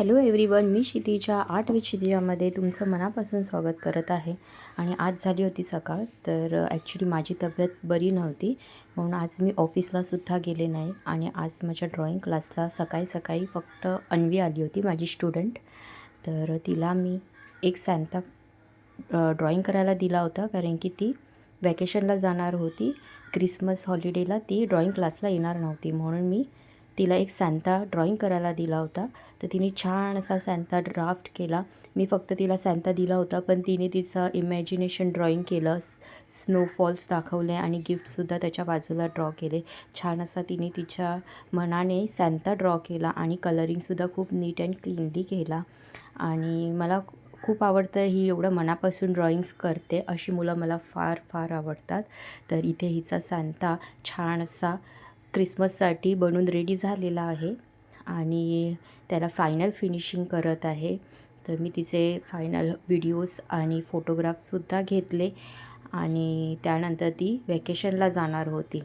Hello everyone मी क्षितिजा आठ with क्षितिजामध्ये तुमचं मनापासून स्वागत करत आहे. आणि आज झाली होती सकाळ तर ॲक्च्युली माझी तब्येत बरी नव्हती. म्हणून आज मी ऑफिसला सुद्धा गेले नाही. आणि आज माझ्या ड्रॉईंग क्लासला सकाळी सकाळी फक्त अन्वी आली होती माझी स्टुडंट तर तिला मी एक सॅन्ता ड्रॉईंग करायला दिला होता कारण की ती वॅकेशनला जाणार होती. क्रिसमस हॉलिडेला ती ड्रॉईंग क्लासला येणार नव्हती. म्हणून मी तिला एक सॅन्ता ड्रॉईंग करायला दिला होता. तर तिने छान असा सॅन्ता ड्राफ्ट केला. मी फक्त तिला सॅन्ता दिला होता पण तिने तिचं इमॅजिनेशन ड्रॉईंग केलं. स्नोफॉल्स दाखवले आणि गिफ्टसुद्धा त्याच्या बाजूला ड्रॉ केले. छान असा तिने तिच्या मनाने सॅन्ता ड्रॉ केला आणि कलरिंगसुद्धा खूप नीट अँड क्लीनली केला. आणि मला खूप आवडतं ही एवढं मनापासून ड्रॉइंग्स करते अशी मुलं मला फार फार आवडतात. तर इथे हिचा सॅन्ता छान असा क्रिसमससाठी बनून रेडी झालेला आहे आणि त्याला फायनल फिनिशिंग करत आहे. तर मी तिचे फायनल व्हिडिओज आणि फोटोग्राफ्ससुद्धा घेतले आणि त्यानंतर ती वॅकेशनला जाणार होती.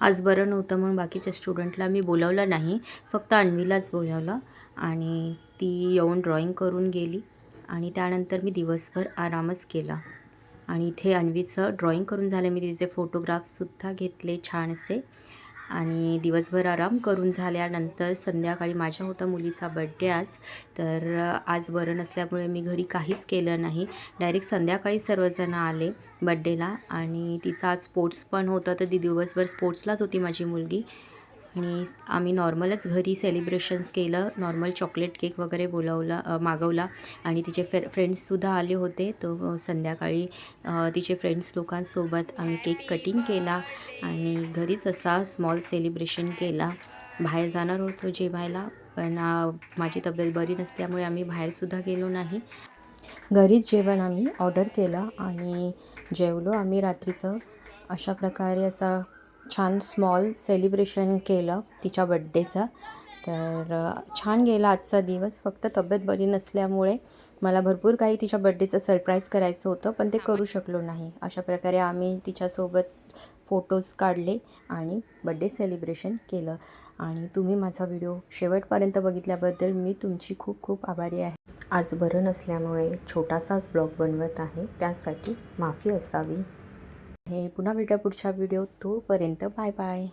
आज बरं नव्हतं म्हणून बाकीच्या स्टुडंटला मी बोलावलं नाही. फक्त अन्वीलाच बोलावलं आणि ती येऊन ड्रॉईंग करून गेली आणि त्यानंतर मी दिवसभर आरामच केला. आणि इथे अन्वीचं ड्रॉईंग करून झालं. मी तिचे फोटोग्राफ्ससुद्धा घेतले छान असे आणि दिवसभर आराम करून झाल्यानंतर संध्याकाळी माझ्या होता मुलीचा बड्डे आज. तर आज बरं नसल्यामुळे मी घरी काहीच केलं नाही. डायरेक्ट संध्याकाळी सर्वजण आले बड्डेला आणि तिचा आज स्पोर्ट्स पण होतं. तर ती दिवसभर स्पोर्ट्सलाच होती माझी मुलगी. आणि आम्ही नॉर्मलच घरी सेलिब्रेशन्स केलं. नॉर्मल चॉकलेट केक वगैरे बोलावला मागवला. आणि तिचे फे फ्रेंड्ससुद्धा आले होते. तो संध्याकाळी तिचे फ्रेंड्स लोकांसोबत आम्ही केक कटिंग केला. आणि घरीच असा स्मॉल सेलिब्रेशन केला. बाहेर जाणार होतो जेवायला पण माझी तब्येत बरी नसल्यामुळे आम्ही बाहेरसुद्धा गेलो नाही. घरीच जेवण आम्ही ऑर्डर केलं आणि जेवलो आम्ही रात्रीचं. अशा प्रकारे असा छान स्मॉल सेलिब्रेशन केलं तिच्या बड्डेचं तर छान गेला आजचा दिवस. फक्त तब्येत बरी नसल्यामुळे मला भरपूर काही तिच्या बड्डेचं सरप्राईज करायचं होतं पण ते करू शकलो नाही. अशा प्रकारे आम्ही तिच्यासोबत फोटोज काढले आणि बड्डे सेलिब्रेशन केलं. आणि तुम्ही माझा व्हिडिओ शेवटपर्यंत बघितल्याबद्दल मी तुमची खूप खूप आभारी आहे. आज बरं नसल्यामुळे छोटासाच ब्लॉग बनवत आहे. त्यासाठी माफी असावी. हे पुन्हा भेटूया पुढच्या व्हिडिओ तोपर्यंत बाय बाय.